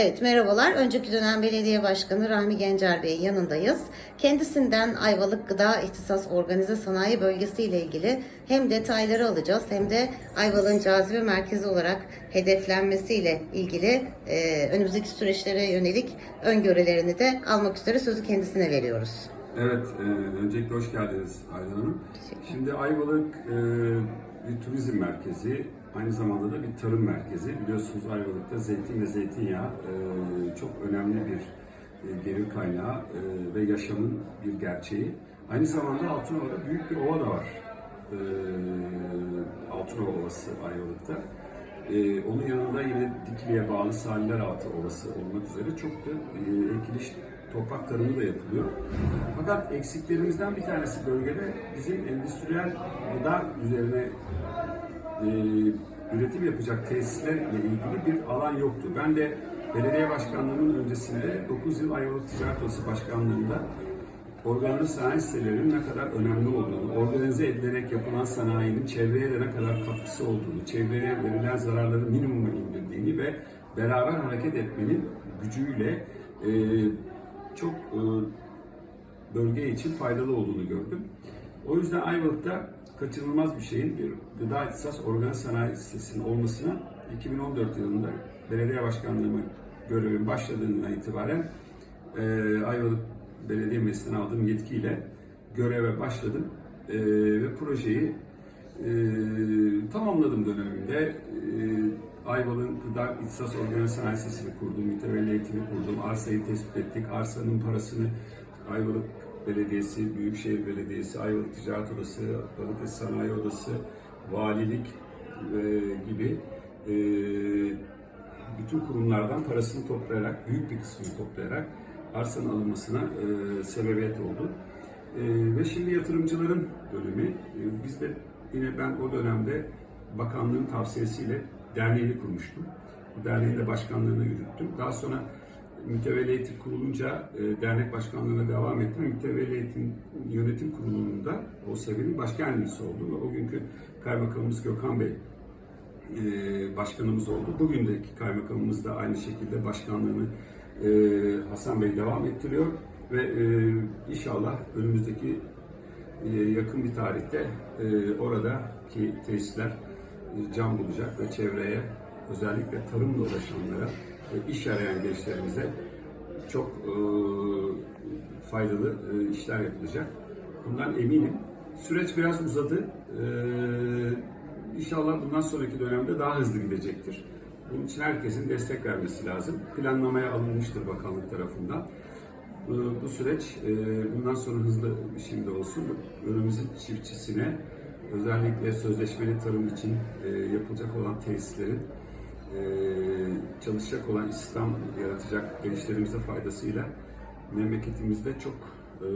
Evet merhabalar. Önceki dönem belediye başkanı Rahmi Gencer Bey'in yanındayız. Kendisinden Ayvalık Gıda İhtisas Organize Sanayi Bölgesi ile ilgili hem detayları alacağız hem de Ayvalık'ın cazibe merkezi olarak hedeflenmesiyle ilgili e, önümüzdeki süreçlere yönelik öngörülerini de almak üzere sözü kendisine veriyoruz. Evet, e, öncelikle hoş geldiniz Aydan Hanım. Şimdi Ayvalık e, bir turizm merkezi, aynı zamanda da bir tarım merkezi. Biliyorsunuz Ayvalık'ta zeytin ve zeytinyağı e, çok önemli bir e, gelir kaynağı e, ve yaşamın bir gerçeği. Aynı zamanda Altınova'da büyük bir ova da var. E, Altınova Ovası Ayvalık'ta. E, onun yanında yine Dikili'ye bağlı Saliler Altı Ovası olmak üzere çok da e, ekiliş toprak tarımı da yapılıyor. Fakat eksiklerimizden bir tanesi bölgede bizim endüstriyel gıda üzerine üretim yapacak tesislerle ilgili bir alan yoktu. Ben de belediye başkanlığımın öncesinde 9 yıl Ayvalık Ticaret Odası Başkanlığı'nda organize sanayi sitelerinin ne kadar önemli olduğunu, organize edilerek yapılan sanayinin çevreye de ne kadar katkısı olduğunu, çevreye verilen zararları minimuma indirdiğini ve beraber hareket etmenin gücüyle e, çok e, bölge için faydalı olduğunu gördüm. O yüzden Ayvalık'ta kaçınılmaz bir şeyin bir gıda ihtisas organ sanayi sitesinin olmasına 2014 yılında belediye başkanlığıma görevim başladığından itibaren e, Ayvalık Belediye Meclisi'nden aldığım yetkiyle göreve başladım E, ve projeyi e, tamamladım dönemimde. E, Ayvalık'ın gıda ihtisas organ sanayi sitesini kurdum, mütevelli eğitimi kurdum, arsayı tespit ettik, arsanın parasını Ayvalık Belediyesi, Büyükşehir Belediyesi, Ayvalık Ticaret Odası, Balıkesir Sanayi Odası, Valilik e, gibi e, bütün kurumlardan parasını toplayarak, büyük bir kısmını toplayarak arsanın alınmasına e, sebebiyet oldu. E, ve şimdi yatırımcıların dönemi. E, biz de yine ben o dönemde bakanlığın tavsiyesiyle derneğini kurmuştum. Derneğin de başkanlığını yürüttüm. Daha sonra mütevelli eğitim kurulunca e, dernek başkanlığına devam ettim. Mütevelli eğitim yönetim kurulunda o sebenin başkan yardımcısı oldum. Ve o günkü kaymakamımız Gökhan Bey e, başkanımız oldu. Bugündeki kaymakamımız da aynı şekilde başkanlığını e, Hasan Bey devam ettiriyor. Ve e, inşallah önümüzdeki e, yakın bir tarihte e, oradaki tesisler e, can bulacak ve çevreye özellikle tarımla uğraşanlara iş arayan gençlerimize çok e, faydalı e, işler yapılacak. Bundan eminim. Süreç biraz uzadı. E, inşallah bundan sonraki dönemde daha hızlı gidecektir. Bunun için herkesin destek vermesi lazım. Planlamaya alınmıştır bakanlık tarafından. Bu, süreç e, bundan sonra hızlı bir şimdi olsun. Önümüzün çiftçisine özellikle sözleşmeli tarım için e, yapılacak olan tesislerin e, çalışacak olan İslam yaratacak gençlerimize faydasıyla memleketimizde çok e,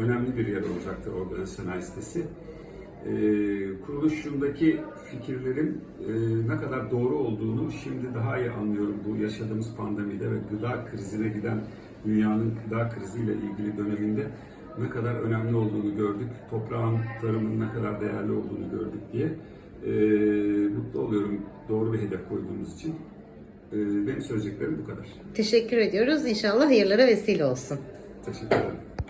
önemli bir yer olacaktır organize sanayi sitesi. E, kuruluşundaki fikirlerin e, ne kadar doğru olduğunu şimdi daha iyi anlıyorum bu yaşadığımız pandemide ve gıda krizine giden dünyanın gıda kriziyle ilgili döneminde ne kadar önemli olduğunu gördük. Toprağın, tarımın ne kadar değerli olduğunu gördük diye e, mutlu oluyorum doğru bir hedef koyduğumuz için. E, benim söyleyeceklerim bu kadar. Teşekkür ediyoruz. İnşallah hayırlara vesile olsun. Teşekkür ederim.